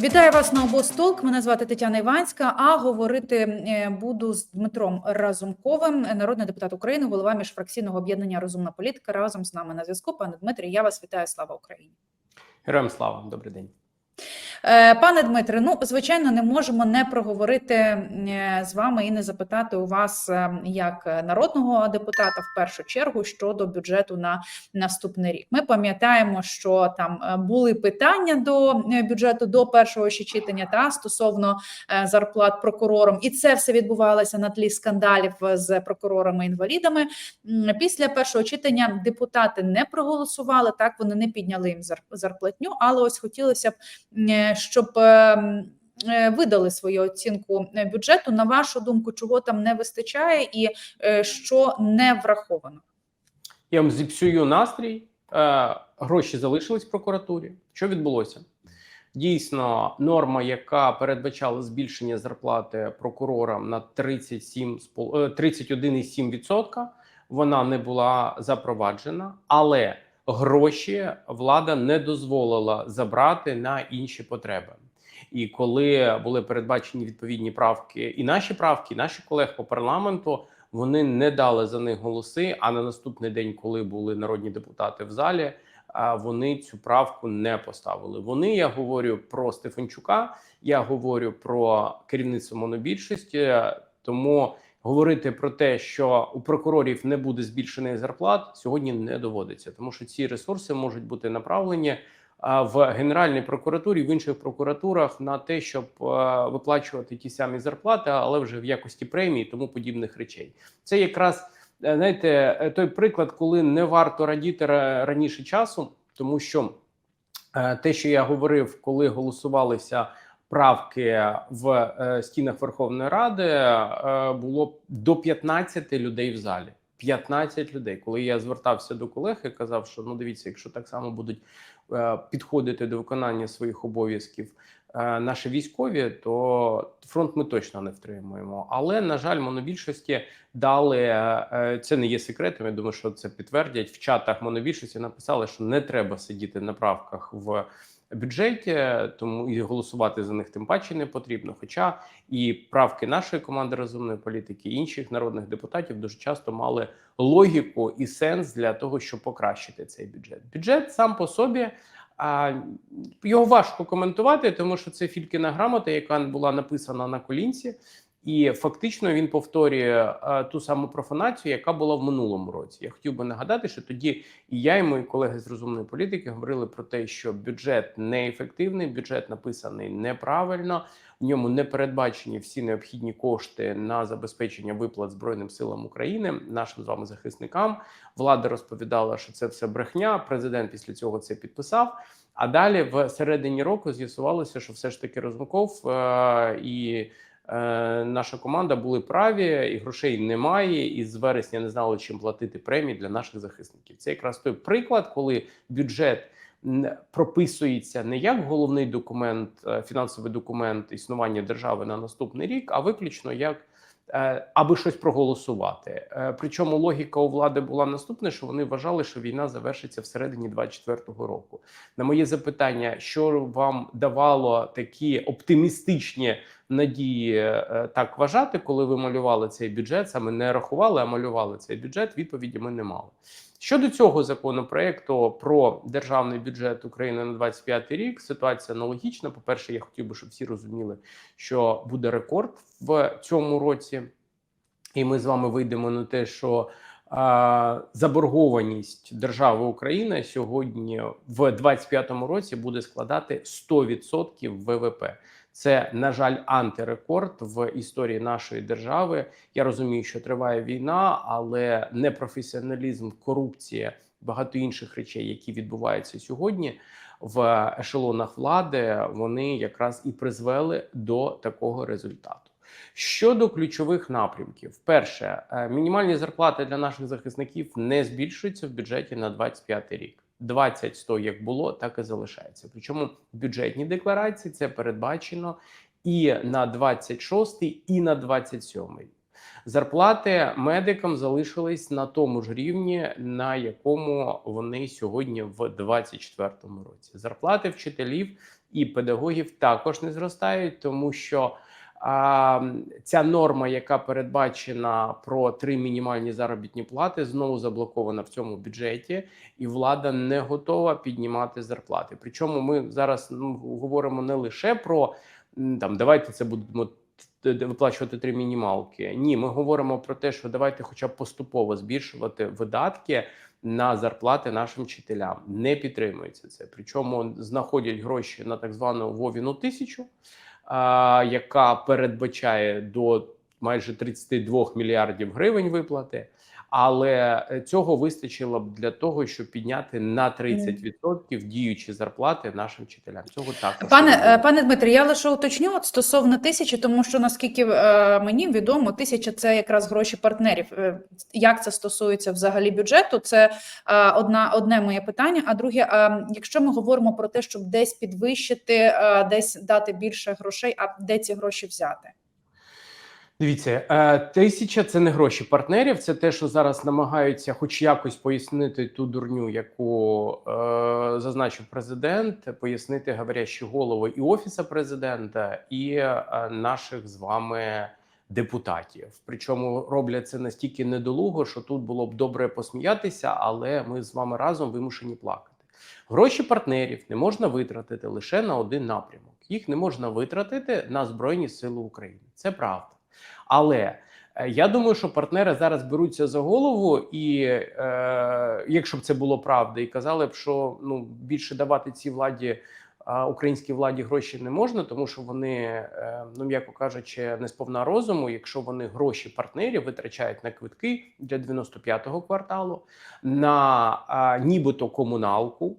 Вітаю вас на обостолк. Мене звати Тетяна Іванська. А говорити е, буду з Дмитром Разумковим, народний депутат України, голова міжфракційного об'єднання Розумна політика. Разом з нами на зв'язку. Пане Дмитрі, я вас вітаю. Слава Україні. Героям слава, добрий день. Е, Пане Дмитре, ну звичайно, не можемо не проговорити е, з вами і не запитати у вас е, як народного депутата в першу чергу щодо бюджету на наступний рік. Ми пам'ятаємо, що там були питання до бюджету до першого ще читання та стосовно зарплат прокурорам, і це все відбувалося на тлі скандалів з прокурорами-інвалідами. Після першого читання депутати не проголосували. Так вони не підняли їм зар- зарплатню, але ось хотілося б щоб е, е, видали свою оцінку бюджету. На вашу думку, чого там не вистачає, і е, що не враховано? Я вам зіпсую настрій. Гроші залишились в прокуратурі. Що відбулося? Дійсно, норма, яка передбачала збільшення зарплати прокурорам на 37, е, 31,7%, вона не була запроваджена, але гроші влада не дозволила забрати на інші потреби. І коли були передбачені відповідні правки, і наші правки, і наші колег по парламенту, вони не дали за них голоси. А на наступний день, коли були народні депутати в залі, вони цю правку не поставили. Вони я говорю про Стефанчука, я говорю про керівництво монобільшості. Тому говорити про те, що у прокурорів не буде збільшених зарплат, сьогодні не доводиться, тому що ці ресурси можуть бути направлені в Генеральній прокуратурі, в інших прокуратурах на те, щоб виплачувати ті самі зарплати, але вже в якості премії, тому подібних речей. Це якраз е, знаєте, е, той приклад, коли не варто радіти раніше часу, тому що е, те, що я говорив, коли голосувалися правки в е, стінах Верховної Ради, е, було до 15 людей в залі. 15 людей. Коли я звертався до колег і казав, що ну дивіться, якщо так само будуть е, підходити до виконання своїх обов'язків наші військові, то фронт ми точно не втримуємо. Але на жаль, монобільшості дали це не є секретом. Я думаю, що це підтвердять в чатах. Монобільшості написали, що не треба сидіти на правках в бюджеті, тому і голосувати за них тим паче не потрібно. Хоча і правки нашої команди розумної політики, і інших народних депутатів дуже часто мали логіку і сенс для того, щоб покращити цей бюджет. Бюджет сам по собі. А його важко коментувати, тому що це фількіна грамота, яка була написана на колінці, і фактично він повторює е, ту саму профанацію, яка була в минулому році. Я хотів би нагадати, що тоді і я, і мої колеги з розумної політики говорили про те, що бюджет неефективний, бюджет написаний неправильно. В ньому не передбачені всі необхідні кошти на забезпечення виплат Збройним силам України, нашим з вами захисникам. Влада розповідала, що це все брехня. Президент після цього це підписав. А далі, в середині року, з'ясувалося, що все ж таки Розумков е- і наша команда були праві, і грошей немає. І з вересня не знали, чим платити премії для наших захисників. Це якраз той приклад, коли бюджет прописується не як головний документ, е, фінансовий документ існування держави на наступний рік, а виключно як е, аби щось проголосувати. Е, Причому логіка у влади була наступна, що вони вважали, що війна завершиться всередині 24-го року. На моє запитання, що вам давало такі оптимістичні надії е, так вважати, коли ви малювали цей бюджет, саме не рахували, а малювали цей бюджет. Відповіді ми не мали. Щодо цього законопроекту про державний бюджет України на 25 рік, ситуація аналогічна. По перше, я хотів би, щоб всі розуміли, що буде рекорд в цьому році, і ми з вами вийдемо на те, що а, заборгованість держави України сьогодні в 25 році буде складати 100% ВВП. Це на жаль антирекорд в історії нашої держави. Я розумію, що триває війна, але непрофесіоналізм, корупція, багато інших речей, які відбуваються сьогодні в ешелонах влади, вони якраз і призвели до такого результату. Щодо ключових напрямків, перше, е, мінімальні зарплати для наших захисників не збільшуються в бюджеті на 25 рік. 20-100 як було, так і залишається. Причому в бюджетній декларації це передбачено і на 26, і на 27. Зарплати медикам залишились на тому ж рівні, на якому вони сьогодні в 2024 році. Зарплати вчителів і педагогів також не зростають, тому що ця норма, яка передбачена про три мінімальні заробітні плати, знову заблокована в цьому бюджеті, і влада не готова піднімати зарплати. Причому ми зараз ну, говоримо не лише про там давайте це будемо виплачувати три мінімалки. Ні, ми говоримо про те, що давайте, хоча б поступово збільшувати видатки на зарплати нашим вчителям. Не підтримується це. Причому знаходять гроші на так звану Вовіну тисячу, а, яка передбачає до майже 32 мільярдів гривень виплати. Але е, цього вистачило б для того, щоб підняти на 30% діючі зарплати нашим вчителям. Цього також Пане не е, пане Дмитрі, я лише уточню от стосовно тисячі, тому що наскільки е, мені відомо, тисяча це якраз гроші партнерів. Як це стосується взагалі бюджету? Це одна одне моє питання. А друге, е, якщо ми говоримо про те, щоб десь підвищити, десь дати більше грошей, а де ці гроші взяти? Дивіться, е, тисяча це не гроші партнерів. Це те, що зараз намагаються, хоч якось пояснити ту дурню, яку е, зазначив президент, пояснити говорящі голови і офіса президента, і е, наших з вами депутатів. Причому роблять це настільки недолуго, що тут було б добре посміятися, але ми з вами разом вимушені плакати. Гроші партнерів не можна витратити лише на один напрямок. Їх не можна витратити на Збройні Сили України. Це правда. Але е, я думаю, що партнери зараз беруться за голову, і е, якщо б це було правда, і казали б, що ну більше давати цій владі. а, Українській владі гроші не можна, тому що вони, е, ну м'яко кажучи, не сповна розуму. Якщо вони гроші партнерів витрачають на квитки для 95-го кварталу, на а, нібито комуналку,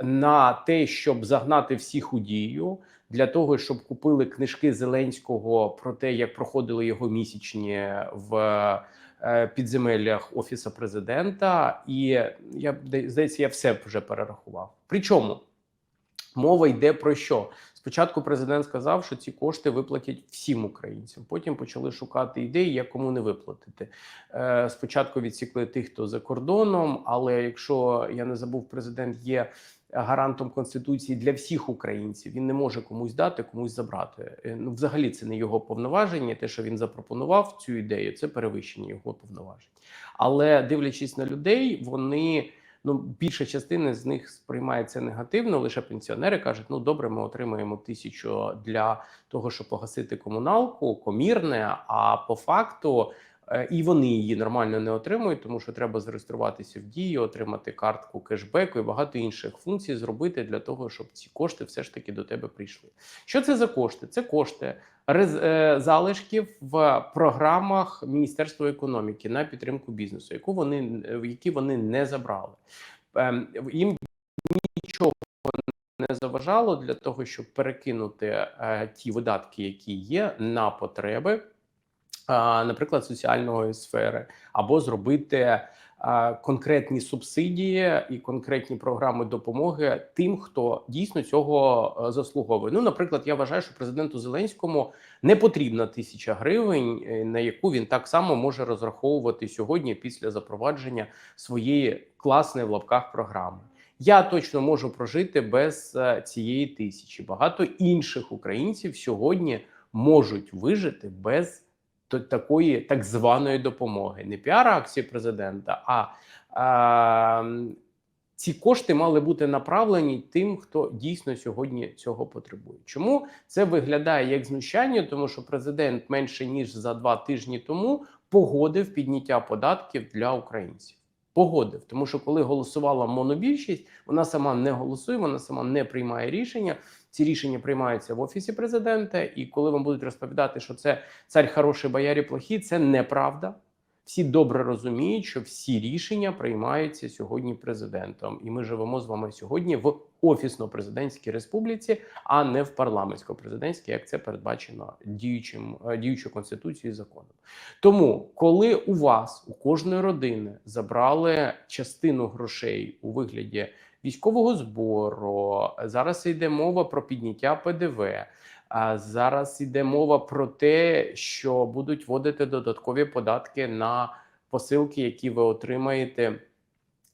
на те, щоб загнати всіх у дію, для того, щоб купили книжки Зеленського про те, як проходили його місячні в е, підземеллях офісу президента, і я здається, я все вже перерахував. Причому мова йде про що? Спочатку президент сказав, що ці кошти виплатять всім українцям. Потім почали шукати ідеї, як кому не виплатити. Е, Спочатку відсікли тих, хто за кордоном. Але якщо я не забув, президент є гарантом конституції для всіх українців. Він не може комусь дати, комусь забрати. Е, Ну, взагалі, це не його повноваження. Те, що він запропонував цю ідею, це перевищення його повноважень. Але дивлячись на людей, вони. Ну, більша частина з них сприймає це негативно. Лише пенсіонери кажуть: ну добре, ми отримаємо тисячу для того, щоб погасити комуналку, комірне. А по факту і вони її нормально не отримують, тому що треба зареєструватися в дії, отримати картку кешбеку і багато інших функцій зробити для того, щоб ці кошти все ж таки до тебе прийшли. Що це за кошти? Це кошти е, залишків в програмах Міністерства економіки на підтримку бізнесу, яку вони які вони не забрали. Ем, їм нічого не заважало для того, щоб перекинути е, ті видатки, які є, на потреби, наприклад, соціальної сфери, або зробити конкретні субсидії і конкретні програми допомоги тим, хто дійсно цього е, заслуговує. Ну, наприклад, я вважаю, що президенту Зеленському не потрібна тисяча гривень, е, на яку він так само може розраховувати сьогодні після запровадження своєї класної в лапках програми. Я точно можу прожити без е, цієї тисячі. Багато інших українців сьогодні можуть вижити без такої так званої допомоги. Не піар-акції президента, а, м, ці кошти мали бути направлені тим, хто дійсно сьогодні цього потребує. Чому це виглядає як знущання? Тому що президент менше ніж за два тижні тому погодив підняття податків для українців. Погодив, тому що коли голосувала монобільшість, вона сама не голосує, вона сама не приймає рішення. Ці рішення приймаються в офісі президента. І коли вам будуть розповідати, що це цар хороший, боярі плохі, це неправда. Всі добре розуміють, що всі рішення приймаються сьогодні президентом, і ми живемо з вами сьогодні в офісно-президентській республіці, а не в парламентсько-президентській, як це передбачено діючим е, діючою конституцією і законом. Тому, коли у вас у кожної родини забрали частину грошей у вигляді військового збору. Зараз йде мова про підняття ПДВ. А зараз йде мова про те, що будуть вводити додаткові податки на посилки, які ви отримаєте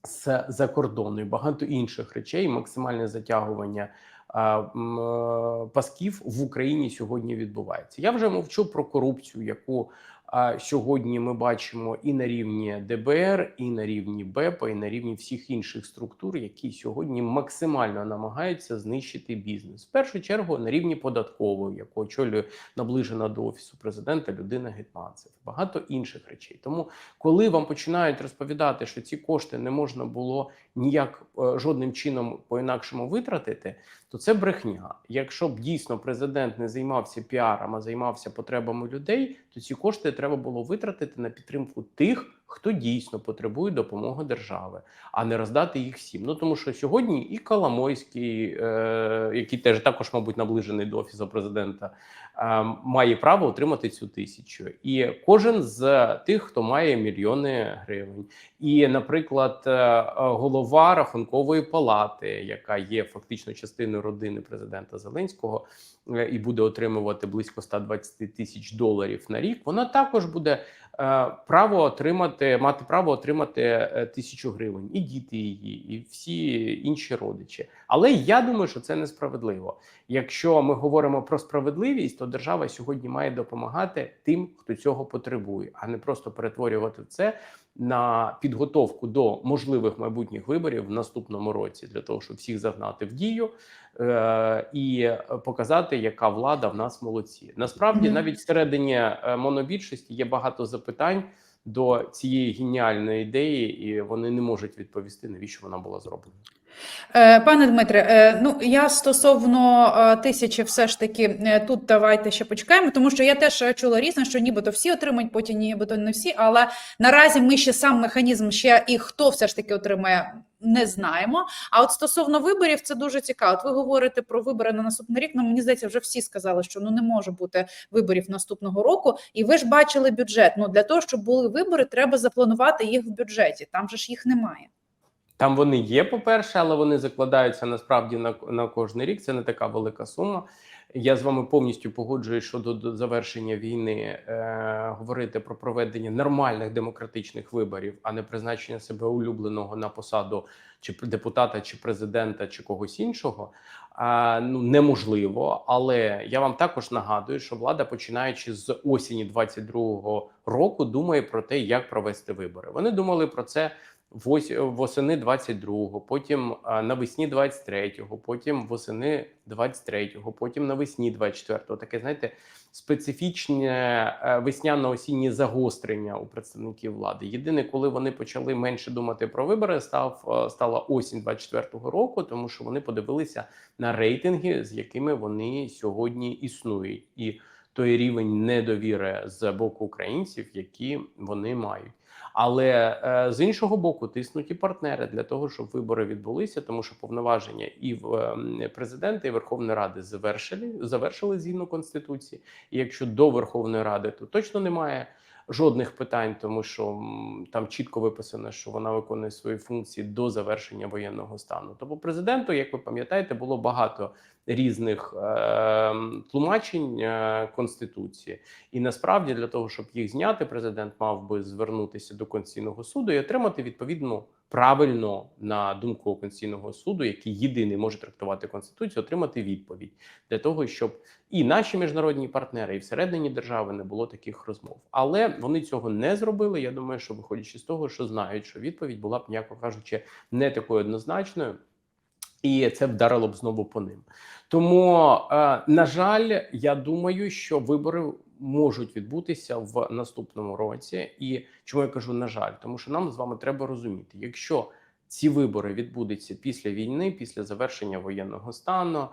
з-за кордону, і багато інших речей, максимальне затягування а, м, е, пасків в Україні сьогодні відбувається. Я вже мовчу про корупцію, яку а, сьогодні ми бачимо і на рівні ДБР, і на рівні БЕПа, і на рівні всіх інших структур, які сьогодні максимально намагаються знищити бізнес. В першу чергу на рівні податкової, яку очолює наближена до офісу президента людина Гетманцев, багато інших речей. Тому, коли вам починають розповідати, що ці кошти не можна було ніяк е, жодним чином по інакшому витратити, то це брехня. Якщо б дійсно президент не займався піаром, а займався потребами людей, то ці кошти треба було витратити на підтримку тих, хто дійсно потребує допомоги держави, а не роздати їх всім. Ну тому що сьогодні і Коломойський, е, який теж також, мабуть, наближений до офісу президента, е, має право отримати цю тисячу, і кожен з тих, хто має мільйони гривень. І, наприклад, е, голова рахункової палати, яка є фактично частиною родини президента Зеленського, е, і буде отримувати близько 120 тисяч доларів на рік, вона також буде право отримати, мати право отримати е, тисячу гривень, і діти її, і всі інші родичі. Але я думаю, що це несправедливо. Якщо ми говоримо про справедливість, то держава сьогодні має допомагати тим, хто цього потребує, а не просто перетворювати це на підготовку до можливих майбутніх виборів в наступному році, для того, щоб всіх загнати в дію е- і показати, яка влада в нас молодці. Насправді, навіть всередині е, монобільшості є багато запитань до цієї геніальної ідеї, і вони не можуть відповісти, навіщо вона була зроблена. Е, Пане Дмитре, е, ну я стосовно е, тисячі, все ж таки тут давайте ще почекаємо, тому що я теж чула різне, що нібито всі отримають, потім нібито не всі. Але наразі ми ще сам механізм, ще і хто все ж таки отримає, не знаємо. А от стосовно виборів, це дуже цікаво. От ви говорите про вибори на наступний рік. Ну мені здається, вже всі сказали, що ну не може бути виборів наступного року. І ви ж бачили бюджет. Ну для того, щоб були вибори, треба запланувати їх в бюджеті. Там же ж їх немає. Там вони є, по-перше, але вони закладаються насправді на, на кожний рік. Це не така велика сума. Я з вами повністю погоджуюсь щодо до завершення війни е, говорити про проведення нормальних демократичних виборів, а не призначення себе улюбленого на посаду чи депутата, чи президента, чи когось іншого. А, ну неможливо. Але я вам також нагадую, що влада, починаючи з осені 22-го року, думає про те, як провести вибори. Вони думали про це восени 22-го, потім навесні 23-го, потім восени 23-го, потім навесні 24-го. Таке, знаєте, специфічне е, весняно-осіннє загострення у представників влади. Єдине, коли вони почали менше думати про вибори, став е, стала осінь 24-го року, тому що вони подивилися на рейтинги, з якими вони сьогодні існують, і той рівень недовіри з боку українців, які вони мають. Але е, з іншого боку, тиснуть і партнери для того, щоб вибори відбулися, тому що повноваження і в е, президента, і Верховної Ради завершили завершили згідно конституції. І якщо до Верховної Ради, то точно немає жодних питань, тому що там чітко виписано, що вона виконує свої функції до завершення воєнного стану. Тобто, президенту, як ви пам'ятаєте, було багато різних е, тлумачень е, конституції, і насправді для того, щоб їх зняти, президент мав би звернутися до конституційного суду і отримати відповідну правильно на думку конституційного суду, який єдиний може трактувати конституцію, отримати відповідь для того, щоб і наші міжнародні партнери, і всередині держави не було таких розмов. Але вони цього не зробили. Я думаю, що виходячи з того, що знають, що відповідь була б, м'яко кажучи, не такою однозначною. І це вдарило б знову по ним. Тому, е, на жаль, я думаю, що вибори можуть відбутися в наступному році. І чому я кажу на жаль, тому що нам з вами треба розуміти, якщо ці вибори відбудуться після війни, після завершення воєнного стану,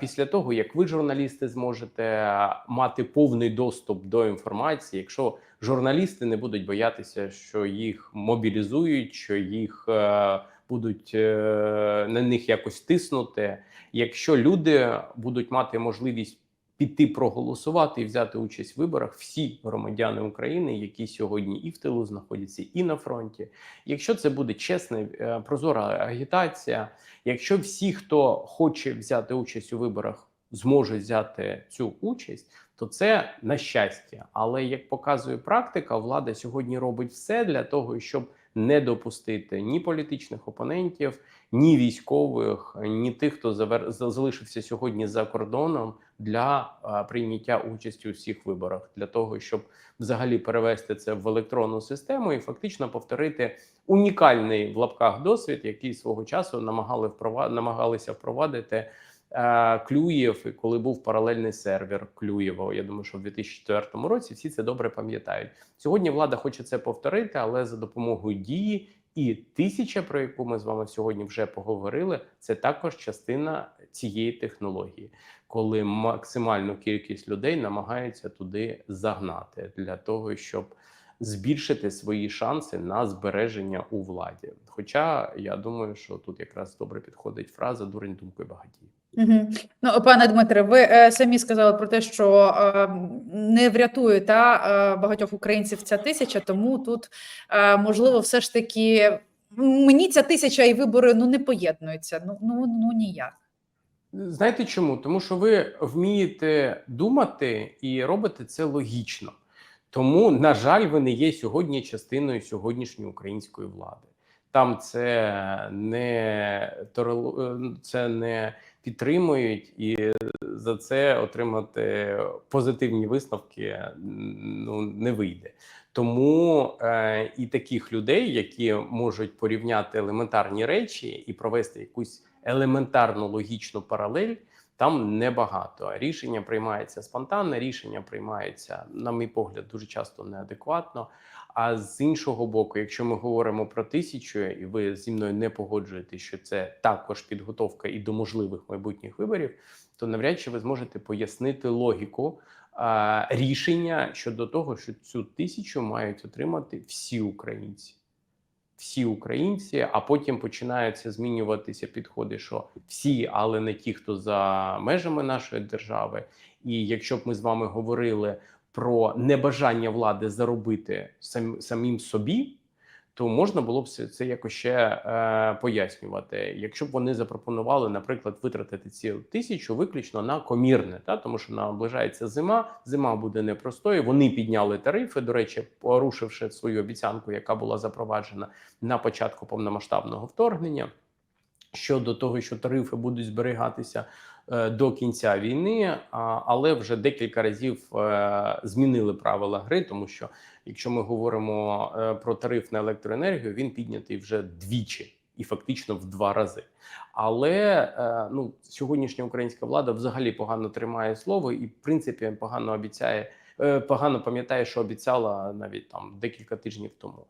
після того як ви, журналісти, зможете мати повний доступ до інформації, якщо журналісти не будуть боятися, що їх мобілізують, що їх е, будуть е, на них якось тиснути. Якщо люди будуть мати можливість піти проголосувати і взяти участь в виборах всі громадяни України, які сьогодні і в тилу знаходяться, і на фронті. Якщо це буде чесна, е, прозора агітація, якщо всі, хто хоче взяти участь у виборах, зможуть взяти цю участь, то це на щастя. Але як показує практика, влада сьогодні робить все для того, щоб не допустити ні політичних опонентів, ні військових, ні тих, хто завер... залишився сьогодні за кордоном для прийняття участі у всіх виборах, для того, щоб взагалі перевести це в електронну систему і фактично повторити унікальний в лапках досвід, який свого часу намагали впровад... намагалися впровадити. е, Клюєв, коли був паралельний сервер Клюєва, я думаю, що в 2004 році всі це добре пам'ятають. Сьогодні влада хоче це повторити, але за допомогою дії і тисяча, про яку ми з вами сьогодні вже поговорили, це також частина цієї технології, коли максимальну кількість людей намагаються туди загнати для того, щоб збільшити свої шанси на збереження у владі. Хоча я думаю, що тут якраз добре підходить фраза дурень думкою багатій. Угу. Ну, пане Дмитре, ви е, самі сказали про те, що е, не врятує та е, багатьох українців ця тисяча, тому тут е, можливо, все ж таки мені ця тисяча і вибори ну не поєднуються. Ну ну ну ніяк. Знаєте чому? Тому що ви вмієте думати і робите це логічно. Тому, на жаль, ви не є сьогодні частиною сьогоднішньої української влади. Там це не е, це не підтримують, і за це отримати позитивні висновки ну не вийде. Тому е, і таких людей, які можуть порівняти елементарні речі і провести якусь елементарну логічну паралель, там небагато. Рішення приймається спонтанно, рішення приймається, на мій погляд, дуже часто неадекватно. А з іншого боку, якщо ми говоримо про тисячу, і ви зі мною не погоджуєте, що це також підготовка і до можливих майбутніх виборів, то навряд чи ви зможете пояснити логіку а, рішення щодо того, що цю тисячу мають отримати всі українці. Всі українці, а потім починаються змінюватися підходи, що всі, але не ті, хто за межами нашої держави. І якщо б ми з вами говорили про небажання влади заробити сам, самим собі, то можна було б це, якось ще е, пояснювати. Якщо б вони запропонували, наприклад, витратити ці тисячу виключно на комірне, та тому що наближається зима, зима буде непростою. Вони підняли тарифи. До речі, порушивши свою обіцянку, яка була запроваджена на початку повномасштабного вторгнення. Щодо того, що тарифи будуть зберігатися до кінця війни, але вже декілька разів е, змінили правила гри, тому що якщо ми говоримо е, про тариф на електроенергію, він піднятий вже двічі і фактично в два рази. Але е, ну сьогоднішня українська влада взагалі погано тримає слово і, в принципі, погано обіцяє. Е, Погано пам'ятає, що обіцяла навіть там декілька тижнів тому.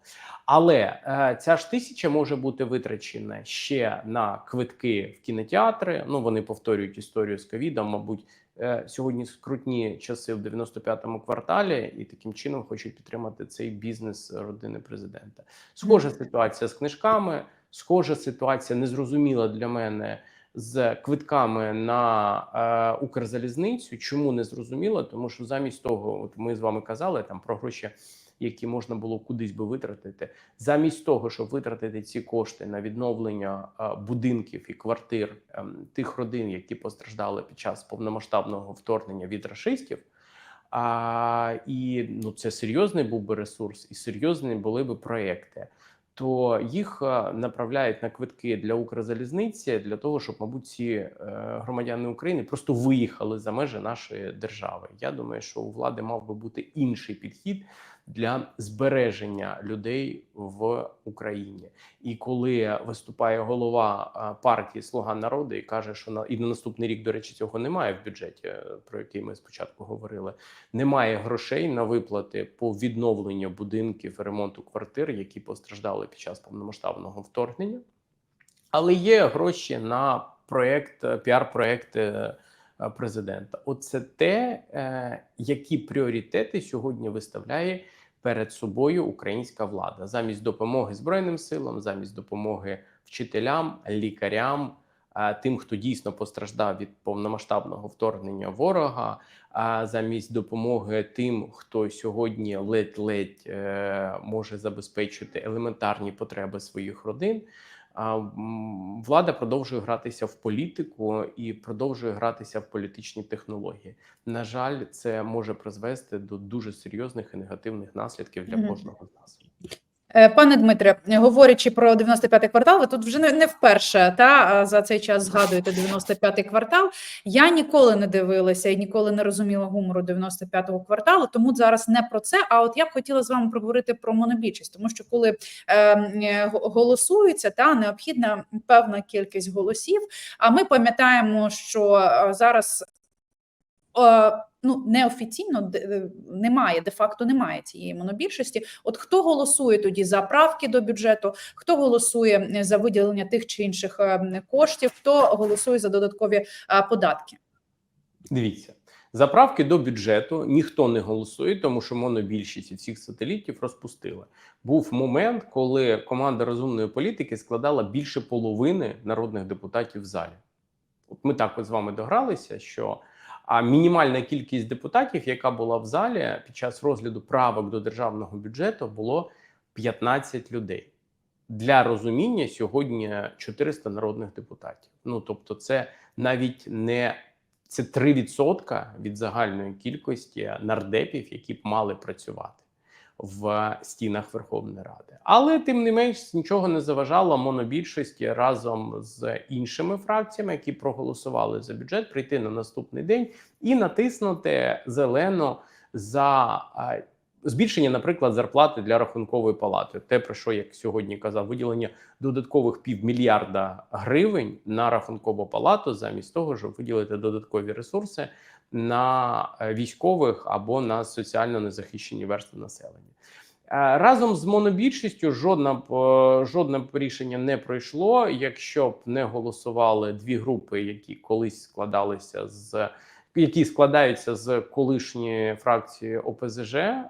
Але е, ця ж тисяча може бути витрачена ще на квитки в кінотеатри. Ну вони повторюють історію з ковідом. Мабуть, е, сьогодні скрутні часи в 95-му кварталі, і таким чином хочуть підтримати цей бізнес родини президента. Схожа ситуація з книжками, схожа ситуація незрозуміла для мене. З квитками на е, Укрзалізницю, чому не зрозуміло? Тому що замість того, от ми з вами казали там про гроші які можна було кудись би витратити, замість того, щоб витратити ці кошти на відновлення е, будинків і квартир ем, тих родин, які постраждали під час повномасштабного вторгнення від рашистів. А, і ну це серйозний був би ресурс, і серйозні були би проекти. То їх е, направляють на квитки для Укрзалізниці для того, щоб, мабуть, ці е, громадяни України просто виїхали за межі нашої держави. Я думаю, що у влади мав би бути інший підхід для збереження людей в Україні. І коли виступає голова партії Слуга народу і каже, що на і на наступний рік, до речі, цього немає в бюджеті, е, про який ми спочатку говорили. Немає грошей на виплати по відновленню будинків ремонту квартир, які постраждали під час повномасштабного вторгнення. Але є гроші на проект е, піар-проекти е, президента. Оце те, які пріоритети сьогодні виставляє перед собою українська влада замість допомоги збройним силам, замість допомоги вчителям, лікарям, е, тим, хто дійсно постраждав від повномасштабного вторгнення ворога, а замість допомоги тим, хто сьогодні ледь-ледь е, може забезпечити елементарні потреби своїх родин. А, Влада продовжує гратися в політику і продовжує гратися в політичні технології. На жаль, це може призвести до дуже серйозних і негативних наслідків для кожного з нас. Е, Пане Дмитре, говорячи про 95-й квартал, ви тут вже не, вперше та за цей час згадуєте 95-й квартал. Я ніколи не дивилася і ніколи не розуміла гумору 95-го кварталу, тому зараз не про це. А от я б хотіла з вами проговорити про монобільшість, тому що коли е, е, го- голосується, та необхідна певна кількість голосів. А ми пам'ятаємо, що е, зараз. Е, Ну, неофіційно е, немає, де-факто немає цієї монобільшості. От хто голосує тоді за правки до бюджету, хто голосує за виділення тих чи інших е, коштів, хто голосує за додаткові податки? Дивіться, заправки до бюджету ніхто не голосує, тому що монобільшість всіх сателітів розпустили. Був момент, коли команда розумної політики складала більше половини народних депутатів в залі. От ми так от з вами догралися, що а мінімальна кількість депутатів, яка була в залі під час розгляду правок до державного бюджету, було 15 людей. Для розуміння сьогодні 400 народних депутатів. Ну тобто, це навіть не це 3% від загальної кількості нардепів, які б мали працювати в стінах Верховної Ради. Але тим не менш нічого не заважало монобільшості разом з іншими фракціями, які проголосували за бюджет, прийти на наступний день і натиснути зелено за збільшення, наприклад, зарплати для рахункової палати. Те про що як сьогодні казав, виділення додаткових півмільярда гривень на рахункову палату, замість того, щоб виділити додаткові ресурси на е, військових або на соціально незахищені верстви населення. Е, Разом з монобільшістю жодна б- жодне рішення не пройшло, якщо б не голосували дві групи, які колись складалися з які складаються з колишньої фракції ОПЗЖ. Е,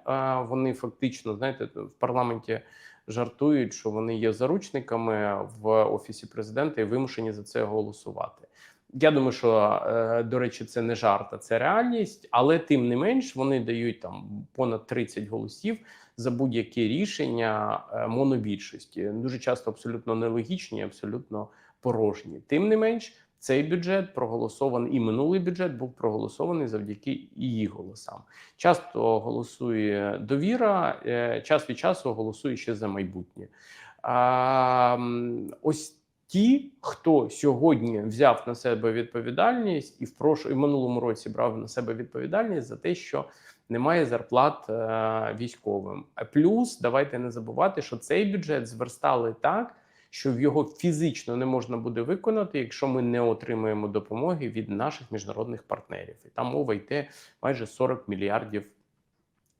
Вони фактично знаєте в парламенті жартують, що вони є заручниками в офісі президента і вимушені за це голосувати. Я думаю, що е, до речі, це не жарт, а це реальність, але тим не менш вони дають там понад 30 голосів за будь-які рішення е, монобільшості. Дуже часто абсолютно нелогічні, абсолютно порожні. Тим не менш, цей бюджет проголосований, і минулий бюджет був проголосований завдяки її голосам. Часто голосує довіра, е, час від часу голосує ще за майбутнє. А, ось ті, хто сьогодні взяв на себе відповідальність і в прошу і минулому році брав на себе відповідальність за те, що немає зарплат е, військовим. А плюс давайте не забувати, що цей бюджет зверстали так, що його фізично не можна буде виконати, якщо ми не отримаємо допомоги від наших міжнародних партнерів. І там мова йде майже 40 мільярдів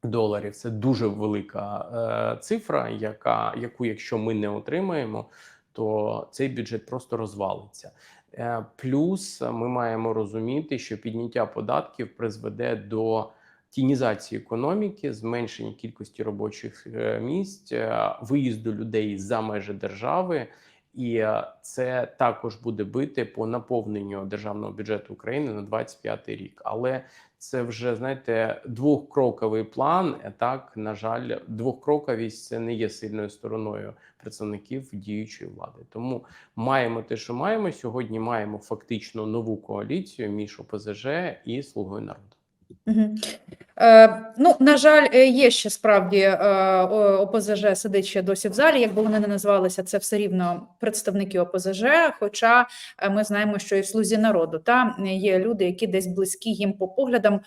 доларів. Це дуже велика е, цифра, яка яку, якщо ми не отримаємо, то цей бюджет просто розвалиться. Е, Плюс ми маємо розуміти, що підняття податків призведе до тінізації економіки, зменшення кількості робочих е, місць, е, виїзду людей за межі держави. І е, це також буде бити по наповненню державного бюджету України на 25 рік. Але це вже знаєте двохкроковий план. е, Так на жаль, двохкроковість це не є сильною стороною представників діючої влади. Тому маємо те, що маємо сьогодні. Маємо фактично нову коаліцію між ОПЗЖ і Слугою народу. Угу. Е, ну, на жаль, е, є ще справді е, ОПЗЖ сидить ще досі в залі. Якби вони не назвалися, це все рівно представники ОПЗЖ. Хоча ми знаємо, що і в слузі народу та є люди, які десь близькі їм по поглядам.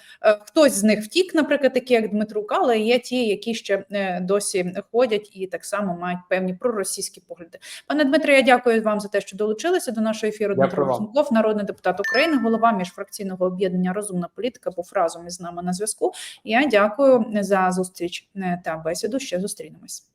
Хтось з них втік, наприклад, такі як Дмитрук, але є ті, які ще досі ходять і так само мають певні проросійські погляди. Пане Дмитре, я дякую вам за те, що долучилися до нашого ефіру. Дмитро. Розумков, народний депутат України, голова міжфракційного об'єднання Розумна політика, був разом із нами на зв'язку. Я дякую за зустріч е, та бесіду. Ще зустрінемось.